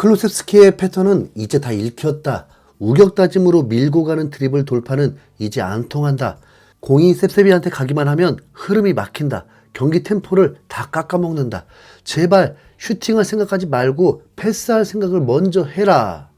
클로셉스키의 패턴은 이제 다 읽혔다. 우격다짐으로 밀고 가는 드리블 돌파는 이제 안 통한다. 공이 셉셉이한테 가기만 하면 흐름이 막힌다. 경기 템포를 다 깎아먹는다. 제발 슈팅할 생각하지 말고 패스할 생각을 먼저 해라.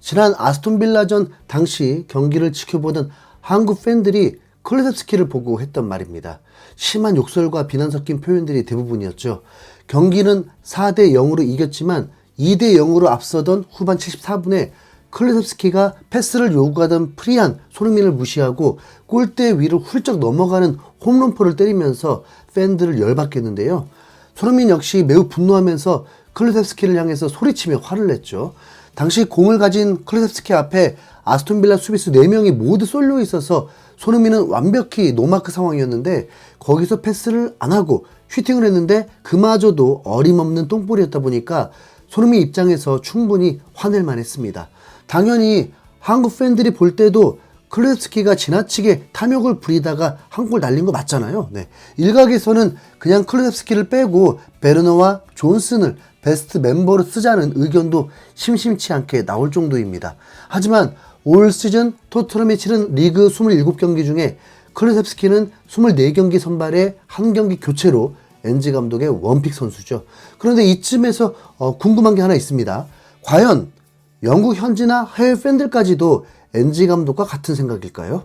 지난 아스톤 빌라전 당시 경기를 지켜보던 한국 팬들이 클레셉스키를 보고 했던 말입니다. 심한 욕설과 비난 섞인 표현들이 대부분이었죠. 경기는 4대 0으로 이겼지만 2대 0으로 앞서던 후반 74분에 클레셉스키가 패스를 요구하던 프리한 손흥민을 무시하고 골대 위를 훌쩍 넘어가는 홈런포를 때리면서 팬들을 열받게 했는데요. 손흥민 역시 매우 분노하면서 클루셉스키를 향해서 소리치며 화를 냈죠. 당시 공을 가진 클루셉스키 앞에 아스톤빌라 수비수 4명이 모두 쏠려 있어서 손흥민은 완벽히 노마크 상황이었는데 거기서 패스를 안 하고 슈팅을 했는데 그마저도 어림없는 똥볼이었다 보니까 손흥민 입장에서 충분히 화낼 만 했습니다. 당연히 한국 팬들이 볼 때도 클레스키가 지나치게 탐욕을 부리다가 한 골 날린 거 맞잖아요. 네. 일각에서는 그냥 클레스키를 빼고 베르너와 존슨을 베스트 멤버로 쓰자는 의견도 심심치 않게 나올 정도입니다. 하지만 올 시즌 토트넘이 치른 리그 27경기 중에 클레셉스키는 24경기 선발에 1경기 교체로 엔지 감독의 원픽 선수죠. 그런데 이쯤에서 어, 궁금한 게 하나 있습니다. 과연 영국 현지나 해외 팬들까지도 엔지 감독과 같은 생각일까요?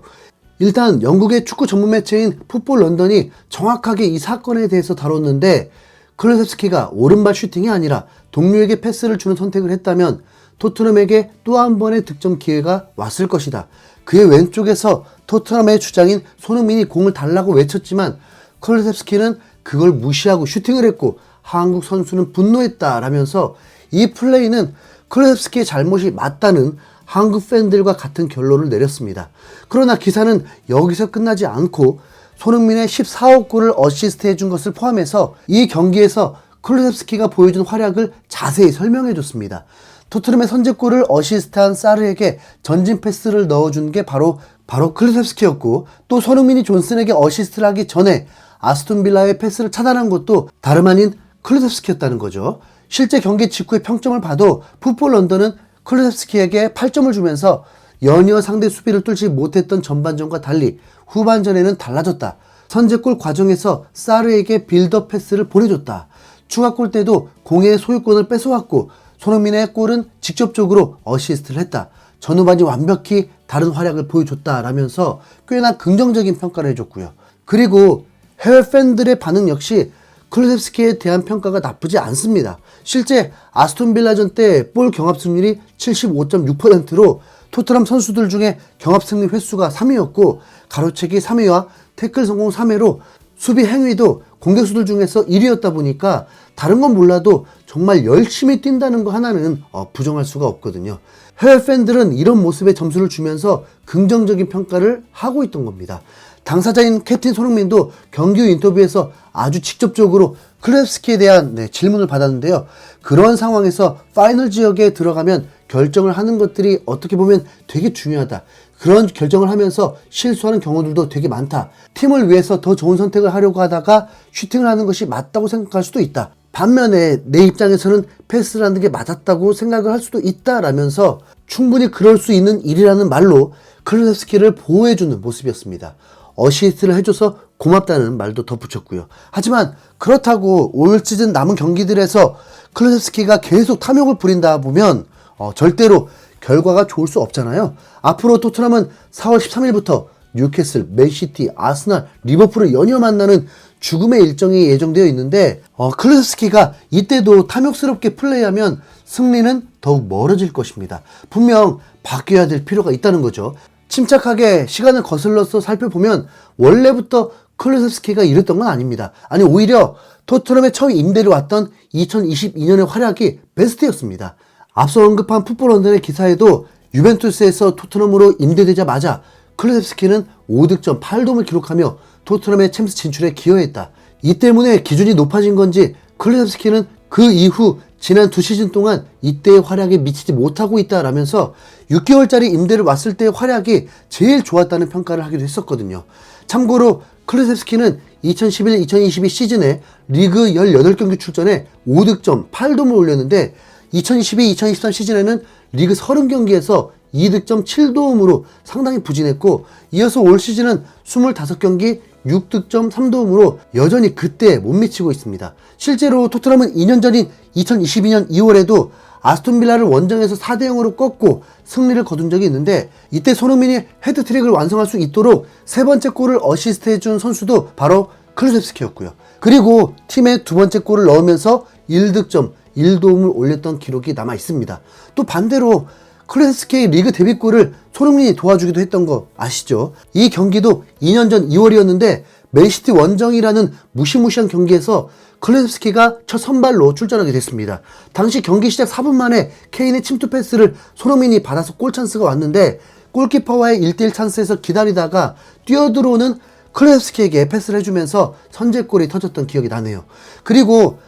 일단 영국의 축구 전문 매체인 풋볼 런던이 정확하게 이 사건에 대해서 다뤘는데 클레셉스키가 오른발 슈팅이 아니라 동료에게 패스를 주는 선택을 했다면 토트넘에게 또 한 번의 득점 기회가 왔을 것이다. 그의 왼쪽에서 토트넘의 주장인 손흥민이 공을 달라고 외쳤지만 클레셉스키는 그걸 무시하고 슈팅을 했고 한국 선수는 분노했다라면서 이 플레이는 클레셉스키의 잘못이 맞다는 한국 팬들과 같은 결론을 내렸습니다. 그러나 기사는 여기서 끝나지 않고 손흥민의 14억 골을 어시스트 해 준 것을 포함해서 이 경기에서 클루셉스키가 보여준 활약을 자세히 설명해 줬습니다. 토트넘의 선제골을 어시스트한 사르에게 전진 패스를 넣어준 게 바로 바로 클루셉스키였고 또 손흥민이 존슨에게 어시스트를 하기 전에 아스톤 빌라의 패스를 차단한 것도 다름 아닌 클루셉스키였다는 거죠. 실제 경기 직후의 평점을 봐도 풋볼 런던은 클루셉스키에게 8점을 주면서 연이어 상대 수비를 뚫지 못했던 전반전과 달리 후반전에는 달라졌다. 선제골 과정에서 사르에게 빌더 패스를 보내줬다. 추가골 때도 공의 소유권을 뺏어왔고 손흥민의 골은 직접적으로 어시스트를 했다. 전후반이 완벽히 다른 활약을 보여줬다라면서 꽤나 긍정적인 평가를 해줬고요. 그리고 해외 팬들의 반응 역시 클루셉스키에 대한 평가가 나쁘지 않습니다. 실제 아스톤 빌라전 때 볼 경합 승률이 75.6%로 토트넘 선수들 중에 경합 승리 횟수가 3위였고 가로채기 3위와 태클 성공 3위로 수비 행위도 공격수들 중에서 1위였다 보니까 다른 건 몰라도 정말 열심히 뛴다는 거 하나는 어, 부정할 수가 없거든요. 해외 팬들은 이런 모습에 점수를 주면서 긍정적인 평가를 하고 있던 겁니다. 당사자인 캡틴 손흥민도 경기 후 인터뷰에서 아주 직접적으로 클랩스키에 대한 네, 질문을 받았는데요. 그런 상황에서 파이널 지역에 들어가면 결정을 하는 것들이 어떻게 보면 되게 중요하다. 그런 결정을 하면서 실수하는 경우들도 되게 많다. 팀을 위해서 더 좋은 선택을 하려고 하다가 슈팅을 하는 것이 맞다고 생각할 수도 있다. 반면에 내 입장에서는 패스를 하는 게 맞았다고 생각을 할 수도 있다라면서 충분히 그럴 수 있는 일이라는 말로 클레셉스키를 보호해주는 모습이었습니다. 어시스트를 해줘서 고맙다는 말도 덧붙였고요. 하지만 그렇다고 올 시즌 남은 경기들에서 클레셉스키가 계속 탐욕을 부린다 보면 어, 절대로 결과가 좋을 수 없잖아요. 앞으로 토트넘은 4월 13일부터 뉴캐슬, 맨시티, 아스날, 리버풀을 연이어 만나는 죽음의 일정이 예정되어 있는데 어, 클레스키가 이때도 탐욕스럽게 플레이하면 승리는 더욱 멀어질 것입니다. 분명 바뀌어야 될 필요가 있다는 거죠. 침착하게 시간을 거슬러서 살펴보면 원래부터 클레스키가 이랬던 건 아닙니다. 아니 오히려 토트넘에 처음 임대를 왔던 2022년의 활약이 베스트였습니다. 앞서 언급한 풋볼 원단의 기사에도 유벤투스에서 토트넘으로 임대되자마자 클레셉스키는 5득점 8도움을 기록하며 토트넘의 챔스 진출에 기여했다. 이 때문에 기준이 높아진 건지 클레셉스키는 그 이후 지난 두 시즌 동안 이때의 활약에 미치지 못하고 있다라면서 6개월짜리 임대를 왔을 때의 활약이 제일 좋았다는 평가를 하기도 했었거든요. 참고로 클레셉스키는 2011-2022 시즌에 리그 18경기 출전에 5득점 8도움을 올렸는데 2022-2023 시즌에는 리그 30경기에서 2득점 7도움으로 상당히 부진했고 이어서 올 시즌은 25경기 6득점 3도움으로 여전히 그때에 못 미치고 있습니다. 실제로 토트넘은 2년 전인 2022년 2월에도 아스톤 빌라를 원정에서 4대 0으로 꺾고 승리를 거둔 적이 있는데 이때 손흥민이 헤드트릭을 완성할 수 있도록 세 번째 골을 어시스트해 준 선수도 바로 클루셉스키였고요. 그리고 팀의 두 번째 골을 넣으면서 1득점 1도움을 올렸던 기록이 남아 있습니다. 또 반대로 클래스케이 리그 데뷔골을 손흥민이 도와주기도 했던 거 아시죠? 이 경기도 2년 전 2월이었는데 맨시티 원정이라는 무시무시한 경기에서 클레스키가 첫 선발로 출전하게 됐습니다. 당시 경기 시작 4분 만에 케인의 침투 패스를 손흥민이 받아서 골 찬스가 왔는데 골키퍼와의 1대1 찬스에서 기다리다가 뛰어들어오는 클레스키에게 패스를 해주면서 선제골이 터졌던 기억이 나네요. 그리고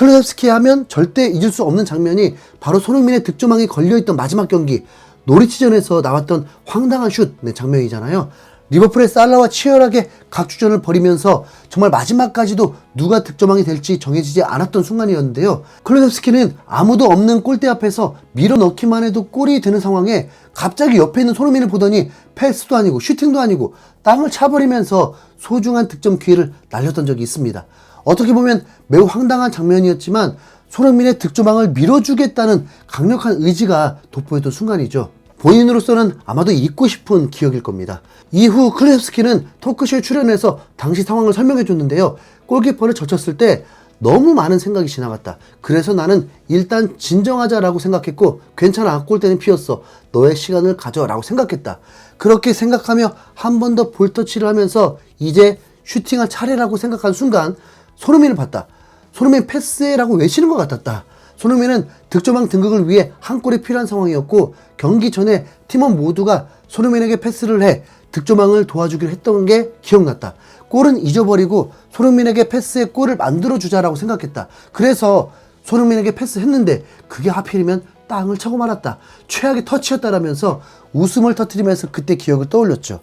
클레스키 하면 절대 잊을 수 없는 장면이 바로 손흥민의 득점왕이 걸려있던 마지막 경기 노리치전에서 나왔던 황당한 슛 네, 장면이잖아요. 리버풀의 살라와 치열하게 각주전을 벌이면서 정말 마지막까지도 누가 득점왕이 될지 정해지지 않았던 순간이었는데요. 클로셉스키는 아무도 없는 골대 앞에서 밀어넣기만 해도 골이 되는 상황에 갑자기 옆에 있는 손흥민을 보더니 패스도 아니고 슈팅도 아니고 땅을 차버리면서 소중한 득점 기회를 날렸던 적이 있습니다. 어떻게 보면 매우 황당한 장면이었지만 손흥민의 득점왕을 밀어주겠다는 강력한 의지가 돋보였던 순간이죠. 본인으로서는 아마도 잊고 싶은 기억일 겁니다. 이후 클레스키는 토크쇼에 출연해서 당시 상황을 설명해 줬는데요. 골키퍼를 젖혔을 때 너무 많은 생각이 지나갔다. 그래서 나는 일단 진정하자라고 생각했고 괜찮아 골대는 피었어. 너의 시간을 가져라고 생각했다. 그렇게 생각하며 한 번 더 볼터치를 하면서 이제 슈팅할 차례라고 생각한 순간 손흥민을 봤다. 손흥민 패스라고 외치는 것 같았다. 손흥민은 득점왕 등극을 위해 한 골이 필요한 상황이었고 경기 전에 팀원 모두가 손흥민에게 패스를 해 득점왕을 도와주기로 했던 게 기억났다. 골은 잊어버리고 손흥민에게 패스에 골을 만들어 주자라고 생각했다. 그래서 손흥민에게 패스했는데 그게 하필이면 땅을 차고 말았다. 최악의 터치였다라면서 웃음을 터뜨리면서 그때 기억을 떠올렸죠.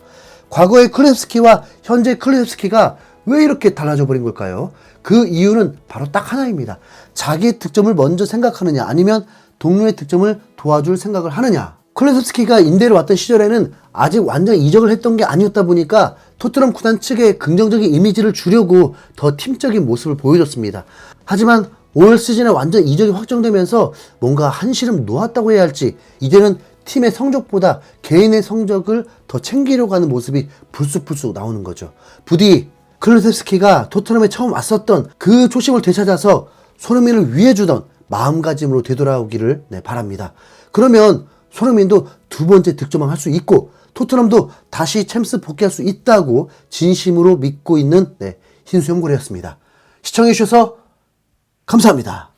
과거의 클랩스키와 현재 클랩스키가 왜 이렇게 달라져 버린 걸까요? 그 이유는 바로 딱 하나입니다. 자기의 득점을 먼저 생각하느냐 아니면 동료의 득점을 도와줄 생각을 하느냐. 클레스키가 인대로 왔던 시절에는 아직 완전 이적을 했던 게 아니었다 보니까 토트넘 구단 측에 긍정적인 이미지를 주려고 더 팀적인 모습을 보여줬습니다. 하지만 올 시즌에 완전 이적이 확정되면서 뭔가 한시름 놓았다고 해야 할지 이제는 팀의 성적보다 개인의 성적을 더 챙기려고 하는 모습이 불쑥불쑥 나오는 거죠. 부디 클루셉스키가 토트넘에 처음 왔었던 그 초심을 되찾아서 손흥민을 위해 주던 마음가짐으로 되돌아오기를 네, 바랍니다. 그러면 손흥민도 두 번째 득점왕 할 수 있고 토트넘도 다시 챔스 복귀할 수 있다고 진심으로 믿고 있는 네, 흰수염고래였습니다. 시청해주셔서 감사합니다.